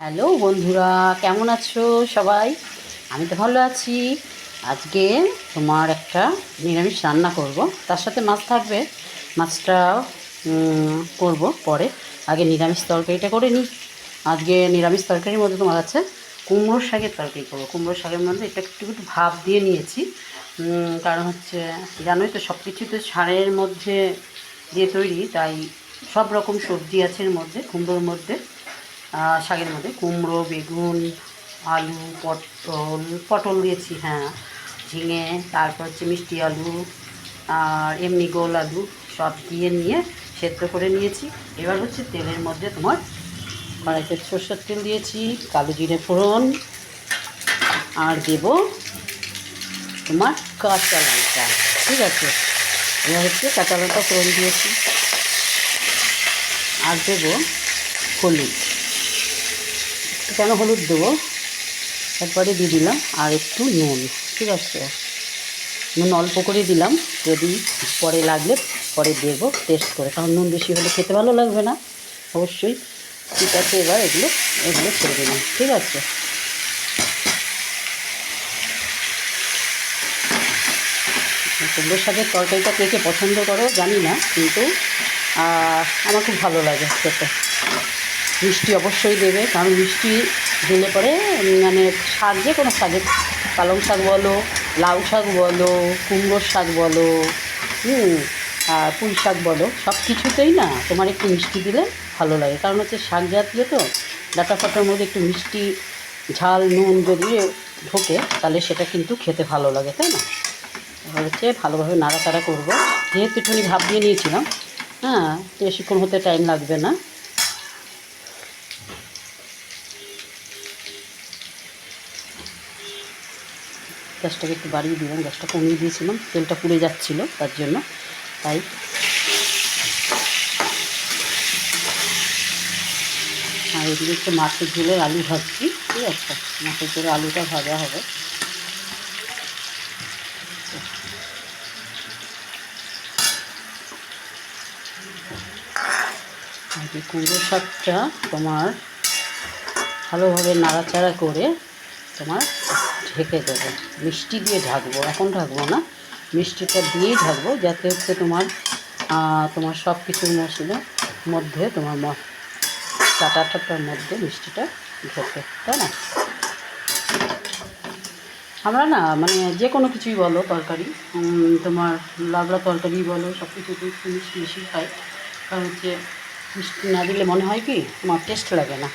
Hello বন্ধুরা, কেমন আছো সবাই? আমি তো ভালো আছি। আজকে তোমার একটা নিরামিষ রান্না করব। তার সাথে মাছ থাকবে। মাছটা করব পরে। আগে নিরামিষ তরকারিটা করে নিই। আজকে নিরামিষ তরকারির মধ্যে তোমার আছে কুমড়োর শাকের তরকারি করব। কুমড়োর শাকের মধ্যে এটা একটু একটু ভাব দিয়ে নিয়েছি। কারণ হচ্ছে জানোই তো সব কিছু তো সারের মধ্যে দিয়ে তৈরি, তাই সব রকম সবজি আছে এর মধ্যে, কুমড়োর মধ্যে। শাকের মধ্যে কুমড়ো, বেগুন, আলু, পটল পটল দিয়েছি হ্যাঁ ঝিঙে, তারপর হচ্ছে মিষ্টি আলু, আর এমনি গোল আলু সব দিয়ে নিয়ে সেদ্ধ করে নিয়েছি। এবার হচ্ছে তেলের মধ্যে তোমার কড়াইতে সর্ষের তেল দিয়েছি, কালো জিরে ফোড়ন, আর দেব তোমার কাঁচা লঙ্কা, ঠিক আছে? এবার হচ্ছে কাঁচা লঙ্কা ফোড়ন দিয়েছি, আর দেবো হলুদ। কেন হলুদ দেবো? তারপরে দিয়ে দিলাম আর একটু নুন, ঠিক আছে? নুন অল্প করে দিলাম, যদি পরে লাগলে পরে দেবো টেস্ট করে। কারণ নুন বেশি হলে খেতে ভালো লাগবে না। অবশ্যই, ঠিক আছে, এবার এগুলো এগুলো ছেড়ে দিলাম, ঠিক আছে? কুমড়োর শাকের তরকারিটা কে কে পছন্দ করো জানি না, কিন্তু আমার খুব ভালো লাগে খেতে। মিষ্টি অবশ্যই দেবে, কারণ মিষ্টি দিলে পরে মানে শাক যে কোনো শাকের পালং শাক বলো, লাউ শাক বলো, কুমড়োর শাক বলো, হুম, আর পুঁই শাক বলো, সব কিছুতেই না তোমার একটু মিষ্টি দিলে ভালো লাগে। কারণ হচ্ছে শাক জাতীয় তো ডাটা ফাটার মধ্যে একটু মিষ্টি ঝাল, নুন যদি ঢোকে, তাহলে সেটা কিন্তু খেতে ভালো লাগে, তাই না? হচ্ছে ভালোভাবে নাড়াচাড়া করব। যেহেতু একটুখানি ভাব দিয়ে নিয়েছিলাম হ্যাঁ বেশিক্ষণ হতে টাইম লাগবে না। গ্যাসটাকে একটু বাড়িয়ে দিলাম, গ্যাসটা কমিয়ে দিয়েছিলাম, তেলটা পুড়ে যাচ্ছিল তার জন্য, তাই। আর এদিকে একটু মাছের ঝোলের আলু ভাজছি, ঠিক আছে? মাছের ঝোলের আলুটা ভাজা হবে। কুমড়ো শাকটা তোমার ভালোভাবে নাড়াচাড়া করে তোমার ঢেকে দেবো। মিষ্টি দিয়ে ঢাকবো। এখন ঢাকবো না। মিষ্টিটা দিয়েই ঢাকবো যাতে হচ্ছে তোমার তোমার সব কিছুর মশলার মধ্যে, তোমার ম চাটাটাটার মধ্যে মিষ্টিটা ঢোকে, তাই না? আমরা না মানে যে কোনো কিছুই বলো তরকারি তোমার লাবড়া তরকারি বলো সব কিছুতে একটু মিষ্টি বেশি খাই কারণ হচ্ছে মিষ্টি না দিলে মনে হয় কি, তোমার টেস্ট লাগে না।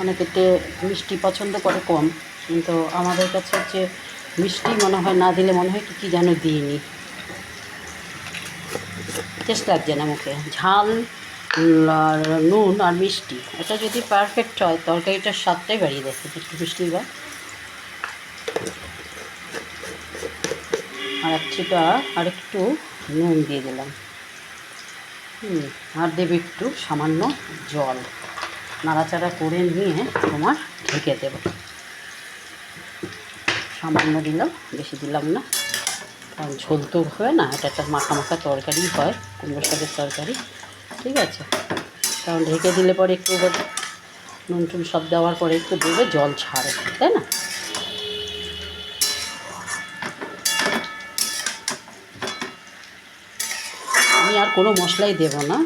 অনেকে তে- মিষ্টি পছন্দ করে কম। কিন্তু আমাদের কাছে হচ্ছে মিষ্টি মনে হয় না দিলে মনে হয় কি, কী যেন দিইনি। টেস্ট লাগছে না মুখে। ঝাল আর নুন আর মিষ্টি। এটা যদি পারফেক্ট হয়, তরকারিটার স্বাদটাই বাড়িয়ে দেয় একটু মিষ্টি বা আর একটুটা আর একটু নুন দিয়ে দিলাম। হুম, আর দেবে একটু সামান্য জল। নাড়াচাড়া করে নিয়ে তোমার ঢেকে দেবো। সামান্য দিলাম বেশি দিলাম না। কারণ ঝোল তো হবে না, এটা একটা মাখা মাখা তরকারি হয় কুমড়ো শাকের তরকারি, ঠিক আছে? কারণ ঢেকে দিলে পরে একটু নুন টুন সব দেওয়ার পরে একটু দেবে, জল ছাড়ে, তাই না? আমি আর কোনো মশলাই দেবো না।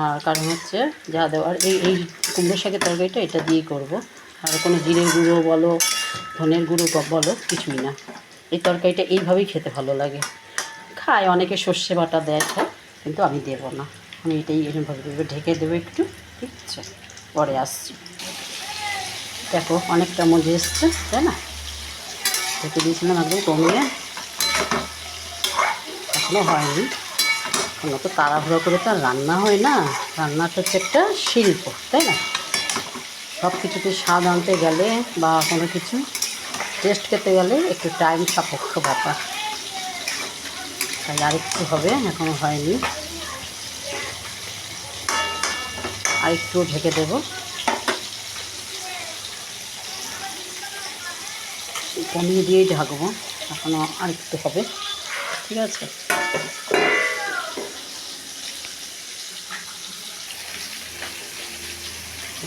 আর কারণ হচ্ছে যা দেওয়ার, এই এই কুমড়ো শাকের তরকারিটা এটা দিয়েই করব। আর কোনো জিরের গুঁড়ো বলো, ধনের গুঁড়ো বলো, কিছুই না। এই তরকারিটা এইভাবেই খেতে ভালো লাগে। খায়, অনেকে সর্ষে বাটা দেয় খায়, কিন্তু আমি দেবো না। আমি এটাই এরকমভাবে দেবো ঢেকে দেবো একটু, ঠিক আছে? পরে আসছি। দেখো, অনেকটা মজে এসছে, তাই না? ঢেকে দিয়েছিলাম একদম কমিয়ে। এখনও হয়নি। কোনো তো তাড়াহুড়ো করে তো রান্না হয় না? রান্নাটা হচ্ছে একটা শিল্প, তাই না? সব কিছুতে স্বাদ আনতে গেলে বা কোনো কিছু টেস্ট খেতে গেলে একটু টাইম সাপেক্ষ ব্যাপার। তাই আরেকটু হবে এখনও হয়নি। আরেকটু ঢেকে দেবো। কমিয়ে দিয়েই ঢাকবো এখনও আরেকটু হবে। ঠিক আছে?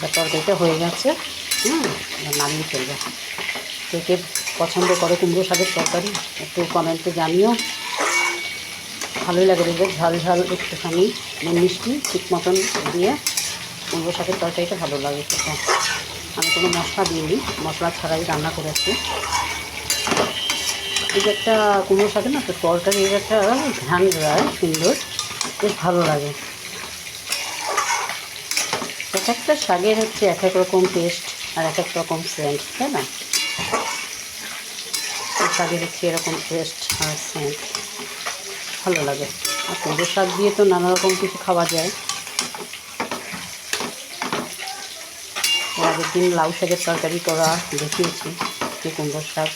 এটা তরকারিটা হয়ে গেছে। হুম নামিয়ে ফেলব। কে কে পছন্দ করে কুমড়ো শাকের তরকারি, একটু কমেন্টে জানিও। ভালোই লাগে দেখবে, ঝাল ঝাল একটুখানি মিষ্টি, ঠিক মতন দিয়ে কুমড়ো শাকের তরকারিটা ভালো লাগে আমি কোনো মশলা দিইনি, মশলা ছাড়াই রান্না করেছি। এই যে একটা কুমড়ো শাকের না তো তরকারি এর একটা ঘ্রাণ দেয় সুন্দর, বেশ ভালো লাগে। এক একটা শাকের হচ্ছে এক এক রকম টেস্ট আর এক এক রকম সেন্ট তাই না? শাকের হচ্ছে এরকম টেস্ট আর সেন্ট ভালো লাগে। আর কুমড়ো শাক দিয়ে তো নানা রকম কিছু খাওয়া যায়। আগের দিন লাউ শাকের তরকারি করা দেখিয়েছি, যে কুমড়ো শাক।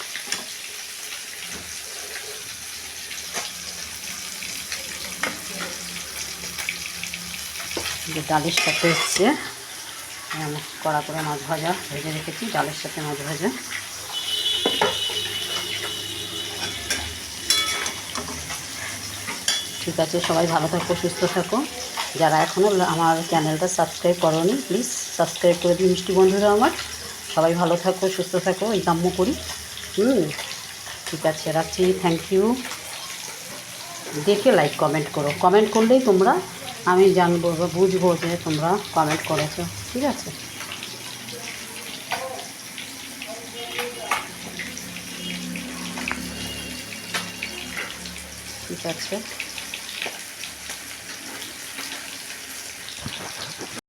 ডালের সাথে হচ্ছে কড়া করে মাছ ভাজা ভেজে রেখেছি, ডালের সাথে মাছ ভাজা। ঠিক আছে, সবাই ভালো থাকো, সুস্থ থাকো। যারা এখনও আমার চ্যানেলটা সাবস্ক্রাইব করোনি, প্লিজ সাবস্ক্রাইব করে দিন, মিষ্টি বন্ধুরা আমার। সবাই ভালো থাকো, সুস্থ থাকো, এই কাম্য করি। হুম, ঠিক আছে, রাখছি থ্যাংক ইউ দেখে লাইক কমেন্ট করো। কমেন্ট করলেই তোমরা আমি জানব বা বুঝব যে তোমরা কমেন্ট করেছ। ঠিক আছে? ঠিক আছে?